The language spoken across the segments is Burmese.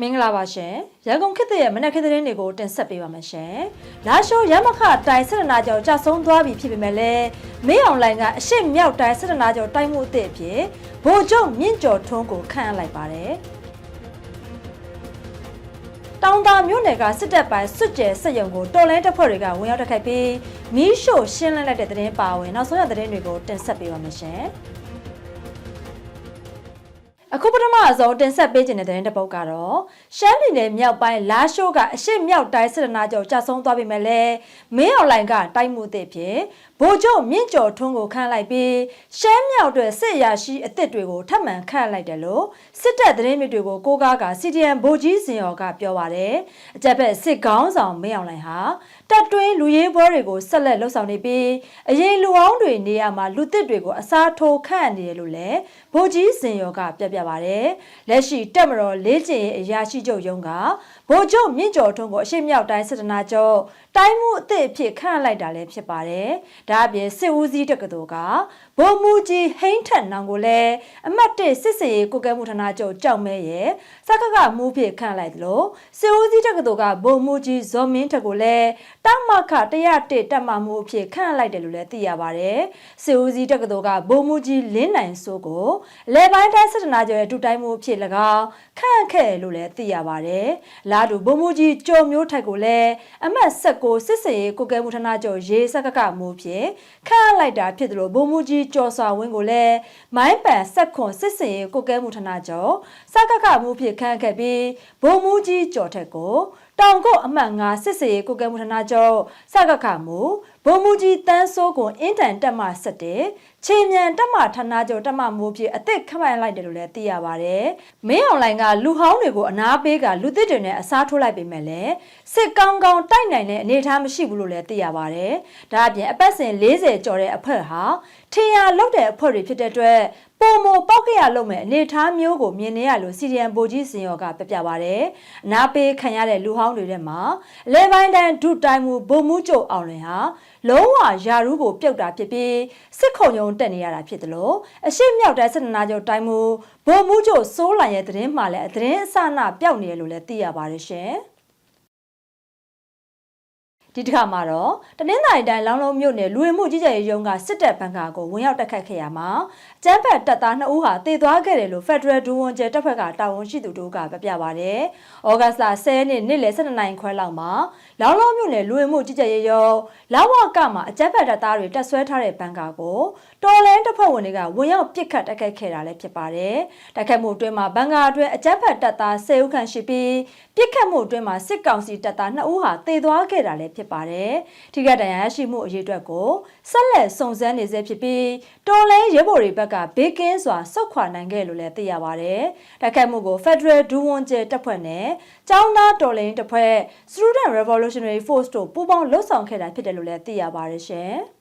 မင်္ဂလာပါရှင်ရန်ကုန်ခေတ်သစ်ရဲ့မနက်ခင်းသတင်းတွေကိုတင်ဆက်ပေးပါမယ်ရှင်လာရှိုးရမခတိုင်စစ်တနာကျော်ကြာဆုံးသွားပြီဖြစ်ပေမဲ့လည်းမေးအောင်လိုင်ကအရှိမြောက်တိုင်စစ်တနာကျော်တိုက်မှုအသစ်အဖြစ်ဗိုလ်ချုပ်မြင့်ကျော်ထွန်းကိုခန့်အပ်လိုက်ပါတယ်တောင်တာမြို့နယ်ကစစ်တပ်ပိုင်းစွတ်ကျဲစစ်ရုံကိုတော်လန်းတပ်ဖွဲ့တွေကဝင်ရောက်တိုက်ခိုက်ပြီးမီးရှို့ရှင်းလင်းလိုက်တဲ့သတင်းပါဝင်နောက်ဆုံးရသတင်းတွေကိုတင်ဆက်ပေးပါမယ်ရှင် အခုပထမအဆုံးတင်ဆက်ပေးခြင်းတဲ့သတင်းတစ်ပုဒ်ကတော့ရှမ်းပြည်နယ်မြောက်ပိုင်းလာရှိုးကအရှိမြောက်တိုင်းစစ်တနာကျော်ကြာဆုံးသွားပြီမဲ့လည်းမင်းအွန်လိုင်းကတိုက်မှုအသစ်ဖြစ်ဗိုလ်ချုပ်မြင့်ကျော်ထွန်းကိုခန့်လိုက်ပြီးရှမ်းမြောက်အတွက်စစ်ရာရှိအသစ်တွေကိုထပ်မံခန့်လိုက်တယ်လို့စစ်တပ်သတင်းမြစ်တွေကိုကိုးကားက CDN ဗိုလ်ကြီးစင်ရော်ကပြောပါတယ်အကြက်ဖက်စစ်ကောင်းဆောင်မင်းအွန်လိုင်းဟာ တပ်တွင်းလူရေးပွဲတွေကိုဆက်လက်လှုပ်ဆောင်နေပြီးအရင်လူအောင်တွေနေရာမှာလူသစ်တွေကိုအစားထိုးခန့်နေတယ်လို့လည်းဗိုလ်ကြီးစင်ရော်ကပြပြပါတယ်လက်ရှိတက်မတော်လေးကျင်ရဲ့အရာရှိချုပ်ရုံးက ဗိုလ်ချုပ်မြင့်ကျော်ထွန်းကိုအရှိမြောက်တိုင်းစစ်တနာချုပ်တိုင်းမှုအသစ်အဖြစ်ခန့်လိုက်တာလည်းဖြစ်ပါတယ်ဒါအပြင်စစ်ဦးစီးတက္ကသိုလ်ကဗိုလ်မှူးကြီးဟိန်းထက်နောင်ကိုလည်းအမတ်တစ်စစ်စင်ရေးကိုကဲမှုဌာနချုပ်ကြောက်မဲရဲ့စကကမှုဖြစ်ခန့်လိုက်သလိုစစ်ဦးစီးတက္ကသိုလ်ကဗိုလ်မှူးကြီးဇော်မင်းထက်ကိုလည်းတောက်မခ101တက်မှမှုအဖြစ်ခန့်လိုက်တယ်လို့လည်းသိရပါတယ်စစ်ဦးစီးတက္ကသိုလ်ကဗိုလ်မှူးကြီးလင်းနိုင်စိုးကိုလေပိုင်းတိုင်းစစ်တနာချုပ်ရဲ့ဒုတိုင်းမှုအဖြစ်၎င်းခန့်ခဲ့လို့လည်းသိရပါတယ်လာတူဗိုလ်မှူးကြီးကျော်မျိုးထက်ကိုလည်းအမတ်16စစ်စင်ရေးကိုကဲမှုဌာနချုပ်ရေးစကကမှုဖြစ်ခန့်လိုက်တာဖြစ်တယ်လို့ဗိုလ်မှူးကြီးကျော်စွာဝင်းကိုလည်းမိုင်းပန်ဆက်ခွန်စစ်စင်ရေးကိုကဲမှုဌာနချုပ်စကကမှုဖြစ်ခန့်ခဲ့ပြီးဗိုလ်မှူးကြီးကျော်ထက်ကို တောင်ကုတ်အမှတ်9စစ်စေးကိုကဲမှုဌာနချုပ်စကခမှုဗိုလ်မှူးကြီးတန်းစိုးကွန်အင်တန်တက်မှ7ချိန်မြန်တက်မှဌာနချုပ်တက်မှမိုးဖြစ်အစ်စ်ခန့်လိုက်တယ်လို့လည်းသိရပါတယ်။မင်းအွန်လိုင်းကလူဟောင်းတွေကိုအနာပေးကလူသစ်တွေနဲ့အစားထိုးလိုက်ပေမဲ့လည်းစစ်ကောင်းကောင်းတိုက်နိုင်တဲ့အနေအထားမရှိဘူးလို့လည်းသိရပါတယ်။ဒါအပြင်အပတ်စဉ်40ကျော်တဲ့အဖွဲ့ဟာထင်ရလောက်တဲ့အဖွဲ့တွေဖြစ်တဲ့အတွက် ပုံမပောက်ကရလုံးမဲ့အနေထားမျိုးကိုမြင်နေရလို့စီဒီအန်ဘိုကြီးစင်ရောကပြပြပါဗျ။အနာပေးခံရတဲ့လူဟောင်းတွေထဲမှာလေပိုင်းတန်းဒုတိုင်းမူဘုံမှုကျုပ်အောင်လင်ဟာလုံးဝယာရူးကိုပြုတ်တာဖြစ်ပြီးစစ်ခုံရုံတက်နေရတာဖြစ်တယ်လို့အရှိမြောက်တိုင်းစစ်နာချုပ်တိုင်းမူဘုံမှုကျုပ်စိုးလန်ရဲ့သတင်းမှလည်းသတင်းအစနာပျောက်နေရလို့လည်းသိရပါတယ်ရှင်။ ဒီတစ်ခါမှာတော့တနင်္သာရီတိုင်းလောင်းလုံးမြို့နယ်လူဝင်မှုကြီးကြပ်ရေးရုံးကစစ်တပ်ဘန်ကာကိုဝင်ရောက်တိုက်ခတ်ခဲ့ရမှာကျန်းဖက်တပ်သား2ဦးဟာတည်သွားခဲ့တယ်လို့ Federal ဒူဝန်ကျဲတပ်ဖွဲ့ကတာဝန်ရှိသူတို့ကပြပြပါဗျ။ဩဂတ်စ်လ10ရက်နေ့နေ့လယ်12နာရီခွဲလောက်မှာလောင်းလုံးမြို့နယ်လူဝင်မှုကြီးကြပ်ရေးရုံးလာဝကမှာအကျန်းဖက်တပ်သားတွေတပ်ဆွဲထားတဲ့ဘန်ကာကိုတော်လန်တပ်ဖွဲ့ဝင်တွေကဝင်ရောက်ပစ်ခတ်တိုက်ခိုက်ခဲ့တာလည်းဖြစ်ပါတယ်။တိုက်ခိုက်မှုအတွင်းမှာဘန်ကာအတွင်းအကျန်းဖက်တပ်သား10ဦးခန့်ရှိပြီးပြစ်ခတ်မှုအတွင်းမှာစစ်ကောင်စီတပ်သား2ဦးဟာတည်သွားခဲ့တာလည်းဖြစ်ပါတယ်။ထိခိုက်ဒဏ်ရာရရှိမှုအရေးအတွက်ကိုဆက်လက်စုံစမ်းနေဆဲဖြစ်ပြီးတော်လဲရဲဘော်တွေဘက်ကဘေးကင်းစွာစုခွာနိုင်ခဲ့လို့လည်းသိရပါတယ်။တိုက်ခိုက်မှုကို Federal ဒူဝန်ကျဲတပ်ဖွဲ့နဲ့ចောင်းသားတော်လင်းတပ်ဖွဲ့ Student Revolutionary Force တို့ပူးပေါင်းလှုပ်ဆောင်ခဲ့တာဖြစ်တယ်လို့လည်းသိရပါတယ်ရှင်။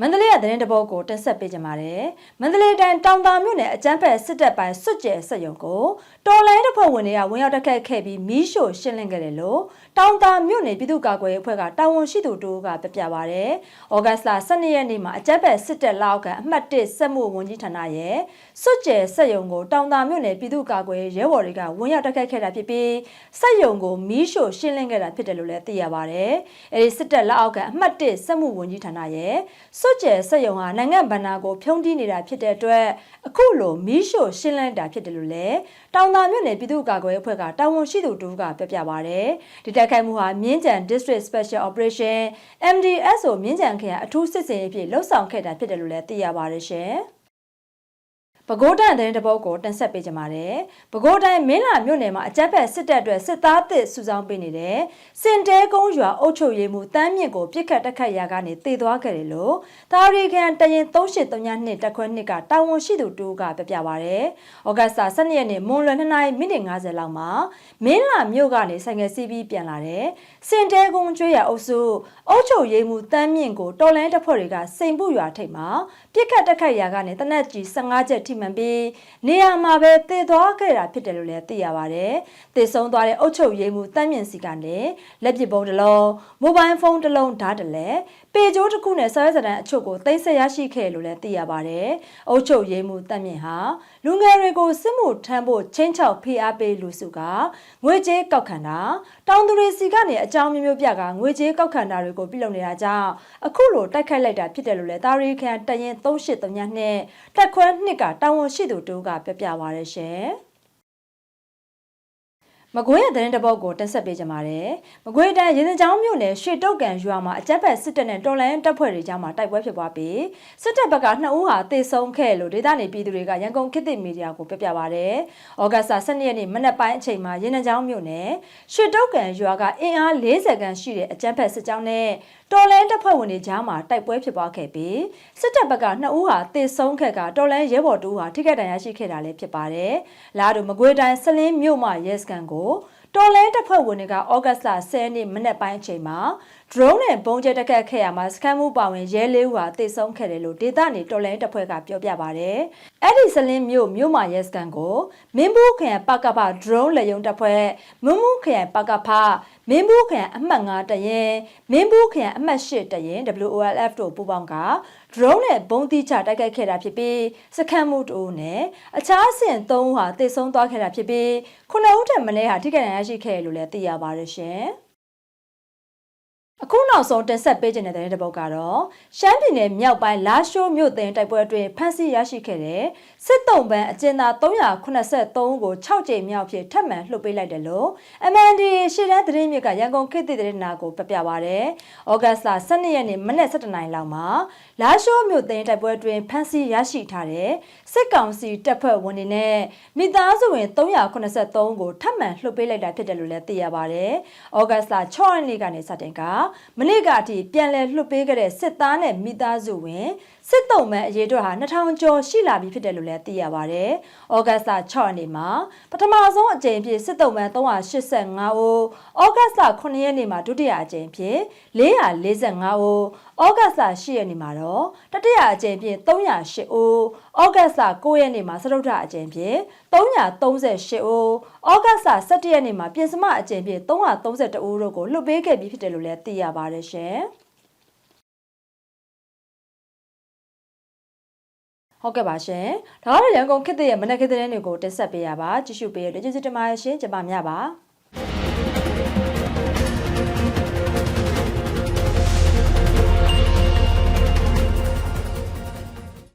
မန္တလေးရသတင်းတပုတ်ကိုတက်ဆက်ပေးကြပါမယ်။မန္တလေးတိုင်းတောင်တာမြို့နယ်အကျန်းဖက်စစ်တပ်ပိုင်းစွတ်ကျဲဆက်ရုံကိုတော်လိုင်းတပ်ဖွဲ့ဝင်တွေကဝင်ရောက်တက်ခတ်ခဲ့ပြီးမီးရှို့ရှင်းလင်းခဲ့တယ်လို့တောင်တာမြို့နယ်ပြည်သူ့ကာကွယ်ရေးအဖွဲ့ကတာဝန်ရှိသူတို့ကပြပြပါဗျ။ဩဂတ်စ်လ12ရက်နေ့မှာအကျန်းဖက်စစ်တပ်လောက်ကအမှတ်1စစ်မှုဝန်ကြီးဌာနရဲ့ စွတ်ကျဲဆက်ရုံကိုတောင်တာမြို့နယ်ပြည်သူ့ကာကွယ်ရေးရဲဘော်တွေကဝင်ရောက်တက်ခတ်ခဲ့တာဖြစ်ပြီးဆက်ရုံကိုမီးရှို့ရှင်းလင်းခဲ့တာဖြစ်တယ်လို့လည်းသိရပါဗျ။အဲဒီစစ်တပ်လက်အောက်ကအမှတ်1စစ်မှုဝန်ကြီးဌာနရဲ့စွတ်ကျဲဆက်ယုံဟာနိုင်ငံဗန္နာကိုဖြုံးတီးနေတာဖြစ်တဲ့အတွက်အခုလိုမီးရှို့ရှင်းလင်းတာဖြစ်တယ်လို့လည်းတောင်သာမြို့နယ်ပြည်သူ့ကာကွယ်ရေးအဖွဲ့ကတာဝန်ရှိသူတို့ကပြပြပါဗျ။ဒီတိုက်ခိုက်မှုဟာမြင်းကြံ District Special Operation MDSO မြင်းကြံခရိုင်အထူးစစ်စင်ရေးဖြစ်လှုပ်ဆောင်ခဲ့တာဖြစ်တယ်လို့လည်းသိရပါတယ်ရှင်။ ပဲခူးတန်တဲ့တပုတ်ကိုတင်ဆက်ပေးကြပါမယ်။ပဲခူးတိုင်းမင်းလာမြို့နယ်မှာအကြက်ဖက်စစ်တပ်အတွက်စစ်သားသစ်စုဆောင်းပေးနေတဲ့စင်တဲကုန်းရွာအုပ်ချုပ်ရေးမှူးတန်းမြင့်ကိုပြစ်ခတ်တက်ခတ်ရာကနေတည်သွားခဲ့တယ်လို့တာရီကန်တရင်3832တက်ခွဲနှစ်ကတာဝန်ရှိသူတူကပြပြပါဗျ။ဩဂတ်စ်12ရက်နေ့မွန်လွယ်2နာရီမိနစ်50လောက်မှာမင်းလာမြို့ကနေဆိုင်ငယ်စီးပြီးပြန်လာတဲ့စင်တဲကုန်းကျွေးရအုပ်စုအုပ်ချုပ်ရေးမှူးတန်းမြင့်ကိုတော်လန်တပ်ဖွဲ့တွေကစိန်ပုရွာထိပ်မှာပြစ်ခတ်တက်ခတ်ရာကနေတနက်ကြီး15ချက်ထိမှန်ပြီးနေရာမှာပဲတည်သွားခဲ့တာဖြစ်တယ်လို့လည်းသိရပါတယ်။တည်ဆုံးသွားတဲ့အုပ်ချုပ်ရေးမှူးတန်းမြင့်စီကလည်းလက်ပစ်ပုံးတစ်လုံးမိုဘိုင်းဖုန်းတစ်လုံးဓာတ်တစ်လက်ပေကျိုးတစ်ခုနဲ့စာရွက်စာတမ်းအချို့ကိုသိမ်းဆည်းရရှိခဲ့လို့လည်းသိရပါတယ်။အုပ်ချုပ်ရေးမှုတက်မြင့်ဟာလူငယ်တွေကိုစစ်မှုထမ်းဖို့ချင်းချောက်ဖိအားပေးလူစုကငွေကြေးကောက်ခံတာတောင်သူတွေစီကနေအကြောင်းမျိုးမျိုးပြကငွေကြေးကောက်ခံတာတွေကိုပြုလုပ်နေတာကြောင့်အခုလိုတိုက်ခိုက်လိုက်တာဖြစ်တယ်လို့လည်းတာရီခန်တရင်3839နဲ့တက်ခွဲနှစ်ကတာဝန်ရှိသူတို့ကပြပြပါရရှင်။ မကွေးရတဲ့တပုတ်ကိုတက်ဆက်ပေးကြပါတယ်။မကွေးတန်းရေစကြောင်းမြို့နယ်ရွှေတုတ်ကန်ရွာမှာအကြက်ဖက်စစ်တပ်နဲ့တော်လိုင်းတပ်ဖွဲ့တွေကြားမှာတိုက်ပွဲဖြစ်ပွားပြီးစစ်တပ်ဘက်ကနှစ်ဦးဟာတေဆုံးခဲ့လို့ဒေသနေပြည်သူတွေကရန်ကုန်ခေတ်သစ်မီဒီယာကိုပြပြပါတယ်။ဩဂတ်စ်12ရက်နေ့မနက်ပိုင်းအချိန်မှာရေနကြောင်းမြို့နယ်ရွှေတုတ်ကန်ရွာကအင်အား40ခန်းရှိတဲ့အကြက်ဖက်စစ်ကြောင်းနဲ့တော်လိုင်းတပ်ဖွဲ့ဝင်တွေကြားမှာတိုက်ပွဲဖြစ်ပွားခဲ့ပြီးစစ်တပ်ဘက်ကနှစ်ဦးဟာတေဆုံးခဲ့ကတော်လိုင်းရဲဘော်တူဟာထိခိုက်ဒဏ်ရာရှိခဲ့တာလည်းဖြစ်ပါတယ်။လာတို့မကွေးတိုင်းစလင်းမြို့မှာရဲစခန်းကိုတော်လဲတပ်ဖွဲ့ဝင်တွေကဩဂတ်စ်လ10ရက်နေ့မနက်ပိုင်းအချိန်မှာ drone နဲ့ပုံကျဲတက်ခတ်ခဲ့ရမှာစကန်မှုပါဝင်ရဲလေးဦးဟာတိတ်ဆုံးခဲ့တယ်လို့ဒေသနေတော်လဲတပ်ဖွဲ့ကပြောပြပါဗျ။အဲ့ဒီစလင်းမြို့မြို့မှာရဲစကန်ကိုမင်းဘူးခရိုင်ပကဖ drone လက်ယုံတပ်ဖွဲ့မွန်းမှုခရိုင်ပကဖမင်းဘူးခရိုင်အမှတ်9တရင်မင်းဘူးခရိုင်အမှတ်8တရင် WOLF တို့ပူးပေါင်းက drone နဲ့ဘုံတိချတိုက်ခိုက်ခဲ့တာဖြစ်ပြီးစခန်းမှုတို့နဲ့အခြားအဆင့်3ဦးဟာတိတ်ဆုံးသွားခဲ့တာဖြစ်ပြီးခုနှစ်ဦးထက်မနည်းဟာထိခိုက်ဒဏ်ရာရှိခဲ့လို့လည်းသိရပါတယ်ရှင်။ အခုနောက်ဆုံးတင်ဆက်ပေးခြင်းတဲ့တဲ့ပုတ်ကတော့ရှမ်းပြည်နယ်မြောက်ပိုင်းလာရှိုးမြို့သိမ်းတိုက်ပွဲအတွင်းဖမ်းဆီးရရှိခဲ့တဲ့စစ်တုံးပန်းအကျဉ်းသား383ဦးကို6ကြိမ်မြောက်ဖြစ်ထပ်မံလွှတ်ပေးလိုက်တယ်လို့ MND ရှေ့တန်းသတင်းမြစ်ကရန်ကုန်ခေတ်သစ်သတင်းနာကိုပြပြပါရယ်။ဩဂတ်စ်လ12ရက်နေ့မနက်7:00နာရီလောက်မှာလာရှိုးမြို့သိမ်းတိုက်ပွဲအတွင်းဖမ်းဆီးရရှိထားတဲ့စစ်ကောင်စီတပ်ဖွဲ့ဝင်တွေနဲ့မိသားစုဝင်383ကိုထပ်မံလွှတ်ပေးလိုက်တာဖြစ်တယ်လို့လည်းသိရပါရယ်။ဩဂတ်စ်လ6ရက်နေ့ကနေစတင်ကမနေ့ကအထိပြန်လည်လွှတ်ပေးခဲ့တဲ့စစ်သားနဲ့မိသားစုဝင်စစ်တုံးမဲ့အရေးအတွက်ဟာ2000ကျော်ရှိလာပြီဖြစ်တယ်လို့လည်းသိရပါဗျ။ဩဂတ်စ်လ6ရက်နေ့မှာပထမဆုံးအကြိမ်ဖြစ်စစ်တုံးမဲ့385ဦး၊ဩဂတ်စ်လ9ရက်နေ့မှာဒုတိယအကြိမ်ဖြစ်445ဦး၊ ဩဂတ်စ်လ10ရက်နေ့မှာတော့တတိယအကြိမ်ဖြစ်308ဦး၊ဩဂတ်စ်လ9ရက်နေ့မှာစတုတ္ထအကြိမ်ဖြစ်338ဦး၊ဩဂတ်စ်လ17ရက်နေ့မှာပြင်စမအကြိမ်ဖြစ်332ဦးတို့ကိုလွှတ်ပေးခဲ့ပြီးဖြစ်တယ်လို့လည်းသိရပါတယ်ရှင်။ဟုတ်ကဲ့ပါရှင်။ဒါကတော့ရန်ကုန်ခေတ်သစ်ရဲ့မနက်ခေတ်သတင်းတွေကိုတင်ဆက်ပေးရပါကြည့်ရှုပေးရတဲ့ကျေးဇူးတင်ပါတယ်ရှင်။ကျွန်မမြပါ။